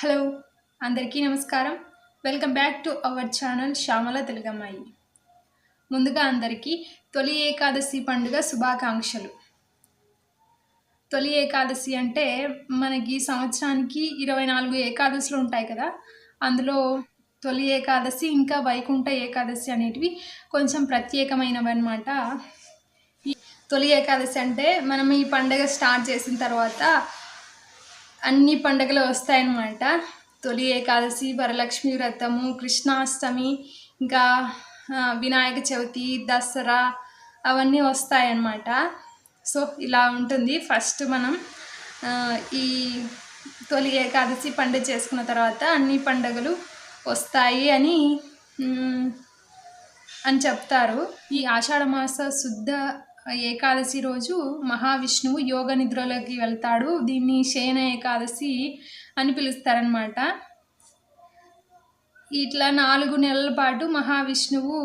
Hello అందరికీ నమస్కారం. Welcome back to our channel Shyamala తెలుగమ్మాయి. ముందుగా అందరికీ తొలి ఏకాదశి పండుగ శుభాకాంక్షలు. తొలి ఏకాదశి అంటే మనకి సంవత్సరానికి ఇరవై నాలుగు ఏకాదశులు ఉంటాయి కదా. అందులో తొలి ఏకాదశి ఇంకా వైకుంఠ ఏకాదశి అనేటివి కొంచెం ప్రత్యేకమైనవి అనమాట తొలి ఏకాదశి అంటే మనం ఈ పండుగ స్టార్ట్ చేసిన తర్వాత అన్ని పండుగలు వస్తాయన్నమాట. తొలి ఏకాదశి వరలక్ష్మి వ్రతము కృష్ణాష్టమి ఇంకా వినాయక చవితి దసరా అవన్నీ వస్తాయన్నమాట. సో ఇలా ఉంటుంది. ఫస్ట్ మనం ఈ తొలి ఏకాదశి పండుగ చేసుకున్న తర్వాత అన్ని పండుగలు వస్తాయి అని అని చెప్తారు. ఈ ఆషాఢమాస శుద్ధ ఏకాదశి రోజు మహావిష్ణువు యోగ నిద్రలోకి వెళ్తాడు. దీన్ని శయన ఏకాదశి అని పిలుస్తారనమాట ఇట్లా నాలుగు నెలల పాటు మహావిష్ణువు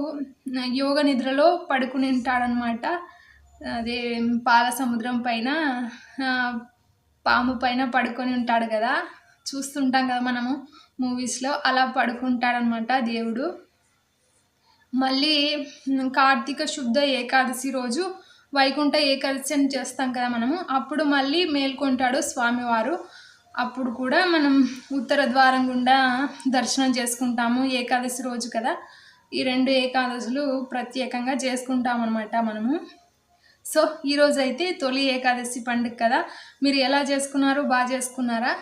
యోగ నిద్రలో పడుకుని ఉంటాడనమాట అదే పాల సముద్రం పైన పాము పైన పడుకొని ఉంటాడు కదా. చూస్తుంటాం కదా మనము మూవీస్లో అలా పడుకుంటాడనమాట దేవుడు. మళ్ళీ కార్తీక శుద్ధ ఏకాదశి రోజు వైకుంఠ ఏకాదశి చేస్తాం కదా మనము. అప్పుడు మళ్ళీ మేల్కొంటాడు స్వామివారు. అప్పుడు కూడా మనం ఉత్తర ద్వారం గుండా దర్శనం చేసుకుంటాము. ఏకాదశి రోజు కదా. ఈ రెండు ఏకాదశులు ప్రత్యేకంగా చేసుకుంటాం అనమాట మనము. సో ఈరోజు అయితే తొలి ఏకాదశి పండుగ కదా. మీరు ఎలా చేసుకున్నారు? బాగా చేసుకున్నారా?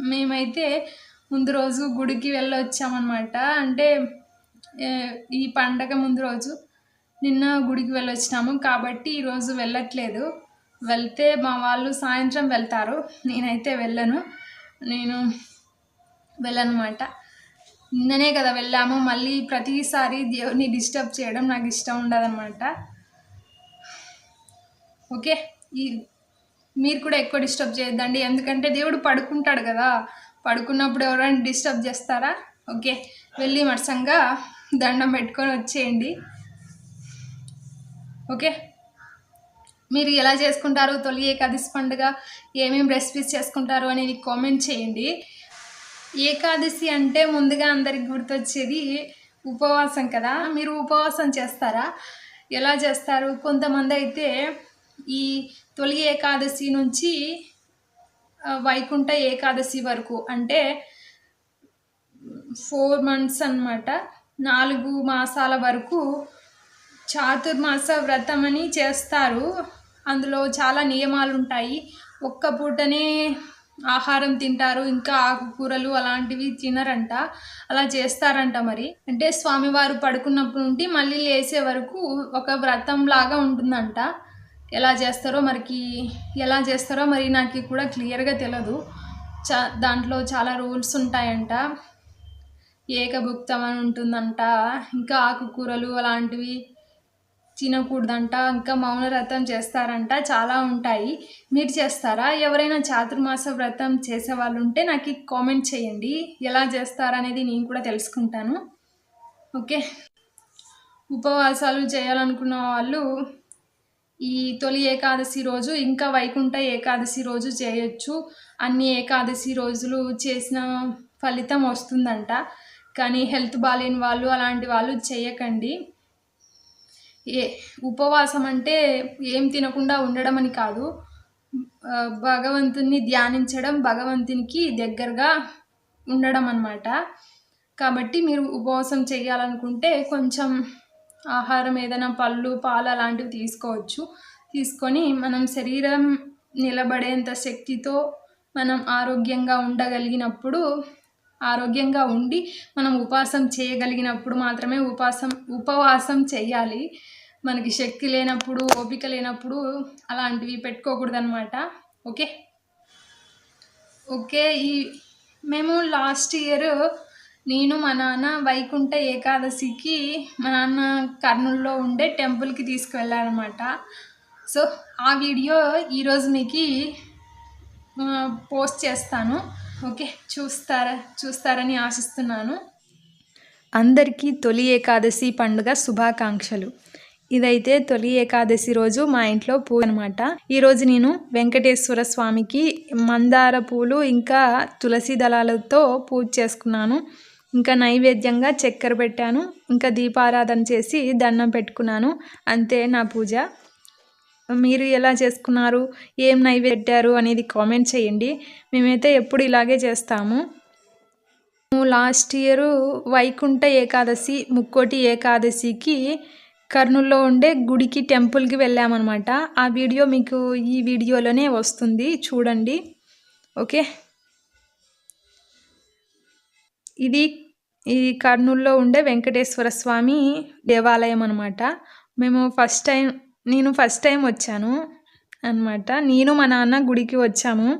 మేమైతే ముందు రోజు గుడికి వెళ్ళొచ్చామన్నమాట. అంటే ఈ పండగ ముందు రోజు నిన్న గుడికి వెళ్ళొచ్చినాము. కాబట్టి ఈరోజు వెళ్ళట్లేదు. వెళ్తే మా వాళ్ళు సాయంత్రం వెళ్తారు. నేనైతే వెళ్ళను. నేను వెళ్ళనమాట. నిన్ననే కదా వెళ్ళాము. మళ్ళీ ప్రతిసారి దేవుని డిస్టర్బ్ చేయడం నాకు ఇష్టం ఉండదన్నమాట. ఓకే. ఈ మీరు కూడా ఎక్కువ డిస్టర్బ్ చేయొద్దండి. ఎందుకంటే దేవుడు పడుకుంటాడు కదా. పడుకున్నప్పుడు ఎవరైనా డిస్టర్బ్ చేస్తారా? ఓకే. వెళ్ళి మరసంగా దండం పెట్టుకొని వచ్చేయండి. ఓకే? మీరు ఎలా చేసుకుంటారు? తొలి ఏకాదశి పండుగ ఏమేమి రెసిపీస్ చేసుకుంటారు అనేది కామెంట్ చేయండి. ఏకాదశి అంటే ముందుగా అందరికి గుర్తొచ్చేది ఉపవాసం కదా? మీరు ఉపవాసం చేస్తారా? ఎలా చేస్తారు? కొంతమంది అయితే ఈ తొలి ఏకాదశి నుంచి వైకుంఠ ఏకాదశి వరకు అంటే ఫోర్ మంత్స్ అన్నమాట. నాలుగు మాసాల వరకు చాతుర్మాస వ్రతం అని చేస్తారు. అందులో చాలా నియమాలు ఉంటాయి ఒక్క పూటనే ఆహారం తింటారు. ఇంకా ఆకుకూరలు అలాంటివి తినరంట. అలా చేస్తారంట మరి. అంటే స్వామివారు పడుకున్నప్పటి నుండి మళ్ళీ లేసే వరకు ఒక వ్రతం లాగా ఉంటుందంట. ఎలా చేస్తారో మరికి ఎలా చేస్తారో మరి నాకు కూడా క్లియర్గా తెలియదు చా దాంట్లో చాలా రూల్స్ ఉంటాయంట. ఏకభుక్తం అని ఉంటుందంట. ఇంకా ఆకుకూరలు అలాంటివి తినకూడదంట ఇంకా మౌన వ్రతం చేస్తారంట చాలా ఉంటాయి. మీరు చేస్తారా? ఎవరైనా చాతుర్మాస వ్రతం చేసే వాళ్ళు ఉంటే నాకు కామెంట్ చేయండి. ఎలా చేస్తారనేది నేను కూడా తెలుసుకుంటాను. ఓకే. ఉపవాసాలు చేయాలనుకున్న వాళ్ళు ఈ తొలి ఏకాదశి రోజు ఇంకా వైకుంఠ ఏకాదశి రోజు చేయొచ్చు. అన్ని ఏకాదశి రోజులు చేసిన ఫలితం వస్తుందంట. కానీ హెల్త్ బాగాలేని వాళ్ళు అలాంటి వాళ్ళు చేయకండి. ఏ ఉపవాసం అంటే ఏం తినకుండా ఉండడం అని కాదు భగవంతుని ధ్యానించడం భగవంతునికి దగ్గరగా ఉండడం అన్నమాట కాబట్టి మీరు ఉపవాసం చేయాలనుకుంటే కొంచెం ఆహారం ఏదైనా పళ్ళు పాలు అలాంటివి తీసుకోవచ్చు. తీసుకొని మనం శరీరం నిలబడేంత శక్తితో మనం ఆరోగ్యంగా ఉండగలిగినప్పుడు ఆరోగ్యంగా ఉండి మనం ఉపవాసం చేయగలిగినప్పుడు మాత్రమే ఉపవాసం ఉపవాసం చేయాలి. మనకి శక్తి లేనప్పుడు ఓపిక లేనప్పుడు అలాంటివి పెట్టుకోకూడదు అనమాట ఓకే? ఓకే ఈ మేము లాస్ట్ ఇయర్ నేను మా నాన్న వైకుంఠ ఏకాదశికి మా నాన్న కర్నూలులో ఉండే టెంపుల్కి తీసుకువెళ్ళానమాట సో ఆ వీడియో ఈరోజు మీకు పోస్ట్ చేస్తాను. ఓకే చూస్తారా చూస్తారని ఆశిస్తున్నాను. అందరికీ తొలి ఏకాదశి పండుగ శుభాకాంక్షలు. ఇదైతే తొలి ఏకాదశి రోజు మా ఇంట్లో పూ అనమాట ఈరోజు నేను వెంకటేశ్వర స్వామికి మందార పూలు ఇంకా తులసి దళాలతో పూజ చేసుకున్నాను. ఇంకా నైవేద్యంగా చక్కెర పెట్టాను. ఇంకా దీపారాధన చేసి దండం పెట్టుకున్నాను. అంతే నా పూజ. మీరు ఎలా చేసుకున్నారు? ఏం నైవేద్యారు అనేది కామెంట్ చేయండి. మేమైతే ఎప్పుడు ఇలాగే చేస్తాము. లాస్ట్ ఇయర్ వైకుంఠ ఏకాదశి ముక్కోటి ఏకాదశికి కర్నూల్లో ఉండే గుడికి టెంపుల్కి వెళ్ళామన్నమాట. ఆ వీడియో మీకు ఈ వీడియోలోనే వస్తుంది. చూడండి. ఓకే? ఇది ఈ కర్నూల్లో ఉండే వెంకటేశ్వర స్వామి దేవాలయం అనమాట మేము ఫస్ట్ టైం నేను ఫస్ట్ టైం వచ్చాను అనమాట నేను మా నాన్న గుడికి వచ్చాము.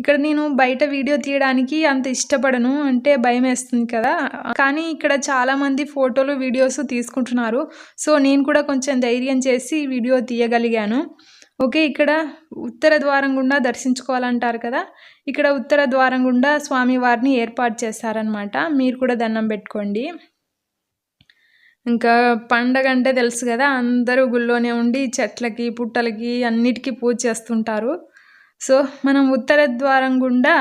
ఇక్కడ నేను బయట వీడియో తీయడానికి అంత ఇష్టపడను అంటే భయం వేస్తుంది కదా. కానీ ఇక్కడ చాలామంది ఫోటోలు వీడియోస్ తీసుకుంటున్నారు. సో నేను కూడా కొంచెం ధైర్యం చేసి వీడియో తీయగలిగాను. ఓకే ఇక్కడ ఉత్తర ద్వారం గుండా దర్శించుకోవాలంటారు కదా. ఇక్కడ ఉత్తర ద్వారం గుండా స్వామివారిని ఏర్పాటు చేశారనమాట మీరు కూడా దండం పెట్టుకోండి. ఇంకా పండగ అంటే తెలుసు కదా అందరూ గుళ్ళోనే ఉండి చెట్లకి పుట్టలకి అన్నిటికీ పూజ చేస్తుంటారు. సో మనం ఉత్తర ద్వారం గుండా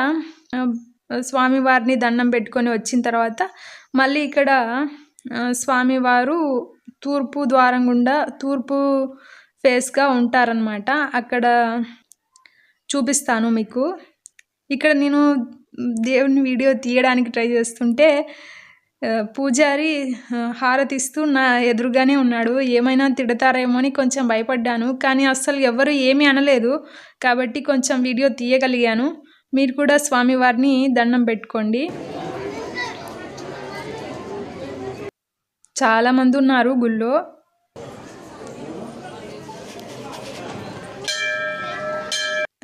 స్వామివారిని దండం పెట్టుకొని వచ్చిన తర్వాత మళ్ళీ ఇక్కడ స్వామివారు తూర్పు ద్వారం గుండా తూర్పు ఫేస్గా ఉంటారనమాట అక్కడ చూపిస్తాను మీకు. ఇక్కడ నేను దేవుని వీడియో తీయడానికి ట్రై చేస్తుంటే పూజారి హారతిస్తూ నా ఎదురుగానే ఉన్నాడు. ఏమైనా తిడతారేమో అని కొంచెం భయపడ్డాను కానీ అస్సలు ఎవరు ఏమీ అనలేదు. కాబట్టి కొంచెం వీడియో తీయగలిగాను. మీరు కూడా స్వామివారిని దండం పెట్టుకోండి. చాలామంది ఉన్నారు గుళ్ళో.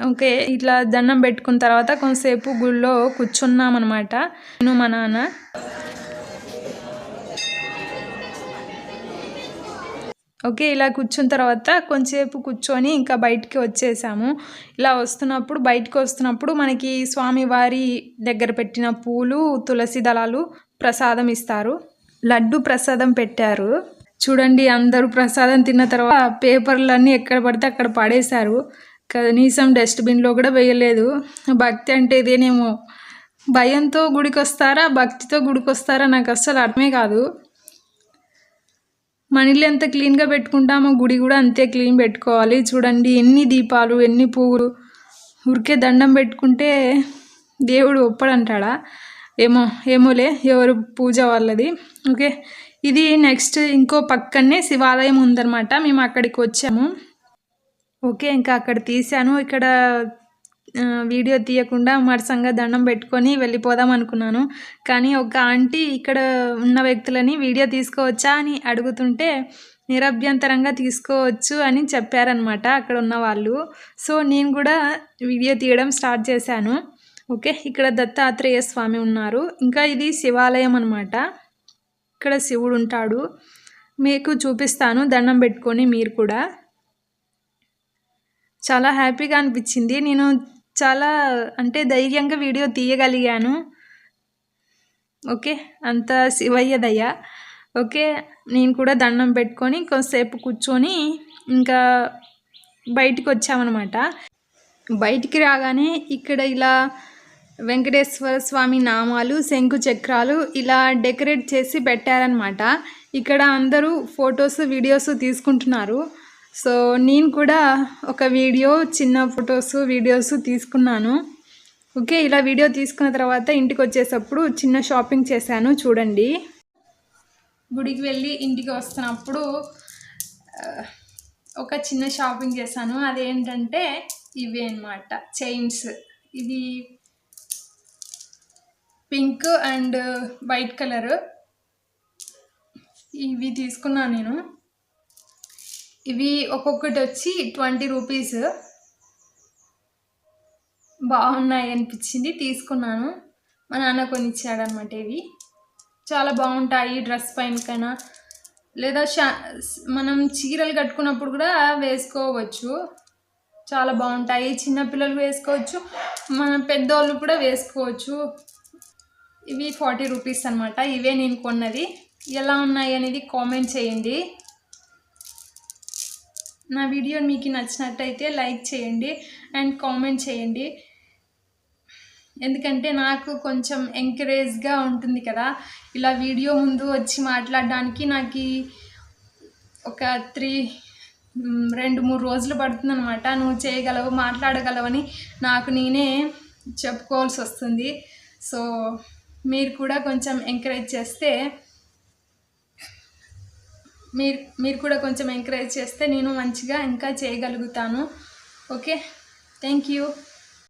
ఓకే ఇట్లా దండం పెట్టుకున్న తర్వాత కొంతసేపు గుళ్ళో కూర్చున్నాం అనమాట నేను మా నాన్న. ఓకే ఇలా కూర్చున్న తర్వాత కొంచెంసేపు కూర్చొని ఇంకా బయటికి వచ్చేసాము. ఇలా వస్తున్నప్పుడు బయటకు వస్తున్నప్పుడు మనకి స్వామివారి దగ్గర పెట్టిన పూలు తులసి దళాలు ప్రసాదం ఇస్తారు. లడ్డు ప్రసాదం పెట్టారు. చూడండి అందరూ ప్రసాదం తిన్న తర్వాత పేపర్లన్నీ ఎక్కడ పడితే అక్కడ పడేశారు. కనీసం డస్ట్బిన్లో కూడా వేయలేదు. భక్తి అంటే ఇదేనేమో? భయంతో గుడికి వస్తారా భక్తితో గుడికి వస్తారా నాకు అస్సలు అర్థమే కాదు. మన ఇల్లు ఎంత క్లీన్గా పెట్టుకుంటామో గుడి కూడా అంతే క్లీన్ పెట్టుకోవాలి. చూడండి ఎన్ని దీపాలు ఎన్ని పువ్వులు. ఊరికే దండం పెట్టుకుంటే దేవుడు ఒప్పడంటాడా? ఏమో ఏమోలే ఎవరు పూజ వాళ్ళది. ఓకే ఇది నెక్స్ట్ ఇంకో పక్కనే శివాలయం ఉందన్నమాట. మేము అక్కడికి వచ్చాము. ఓకే ఇంకా అక్కడ తీసాను ఇక్కడ వీడియో తీయకుండా మరసంగా దండం పెట్టుకొని వెళ్ళిపోదాం అనుకున్నాను. కానీ ఒక ఆంటీ ఇక్కడ ఉన్న వ్యక్తులని వీడియో తీసుకోవచ్చా అని అడుగుతుంటే నిరభ్యంతరంగా తీసుకోవచ్చు అని చెప్పారనమాట అక్కడ ఉన్న వాళ్ళు. సో నేను కూడా వీడియో తీయడం స్టార్ట్ చేశాను. ఓకే ఇక్కడ దత్తాత్రేయ స్వామి ఉన్నారు. ఇంకా ఇది శివాలయం అనమాట ఇక్కడ శివుడు ఉంటాడు. మీకు చూపిస్తాను దండం పెట్టుకొని మీరు కూడా. చాలా హ్యాపీగా అనిపించింది. నేను చాలా అంటే ధైర్యంగా వీడియో తీయగలిగాను. ఓకే అంత శివయ్యదయ్య ఓకే నేను కూడా దండం పెట్టుకొని కొంతసేపు కూర్చొని ఇంకా బయటికి వచ్చామన్నమాట బయటికి రాగానే ఇక్కడ ఇలా వెంకటేశ్వర స్వామి నామాలు శంకు చక్రాలు ఇలా డెకరేట్ చేసి పెట్టారనమాట. ఇక్కడ అందరూ ఫొటోస్ వీడియోస్ తీసుకుంటున్నారు. సో నేను కూడా ఒక వీడియో చిన్న ఫొటోస్ వీడియోస్ తీసుకున్నాను. ఓకే ఇలా వీడియో తీసుకున్న తర్వాత ఇంటికి వచ్చేటప్పుడు చిన్న షాపింగ్ చేశాను చూడండి. గుడికి వెళ్ళి ఇంటికి వస్తున్నప్పుడు ఒక చిన్న షాపింగ్ చేశాను. అదేంటంటే ఇవి అనమాట చైన్స్. ఇది పింక్ అండ్ వైట్ కలర్. ఇవి తీసుకున్నాను నేను. ఇవి ఒక్కొక్కటి వచ్చి ట్వంటీ రూపీస్. బాగున్నాయి అనిపించింది తీసుకున్నాను. మా నాన్న కొని ఇచ్చాడనమాట ఇవి. చాలా బాగుంటాయి డ్రెస్ పైనకైనా లేదా షా మనం చీరలు కట్టుకున్నప్పుడు కూడా వేసుకోవచ్చు. చాలా బాగుంటాయి. చిన్నపిల్లలు వేసుకోవచ్చు మన పెద్దోళ్ళు కూడా వేసుకోవచ్చు. ఇవి ఫార్టీ రూపీస్ అనమాట ఇవే నేను కొన్నది. ఎలా ఉన్నాయి అనేది కామెంట్ చేయండి. నా వీడియో మీకు నచ్చినట్టయితే లైక్ చేయండి అండ్ కామెంట్ చేయండి. ఎందుకంటే నాకు కొంచెం ఎంకరేజ్గా ఉంటుంది కదా. ఇలా వీడియో ముందు వచ్చి మాట్లాడడానికి నాకు ఒక త్రీ రెండు మూడు రోజులు పడుతుంది అనమాట నువ్వు చేయగలవు మాట్లాడగలవని నాకు నేనే చెప్పుకోవాల్సి వస్తుంది. సో మీరు కూడా కొంచెం ఎంకరేజ్ చేస్తే మీరు మీరు కూడా కొంచెం ఎంకరేజ్ చేస్తే నేను మంచిగా ఇంకా చేయగలుగుతాను. Okay thank you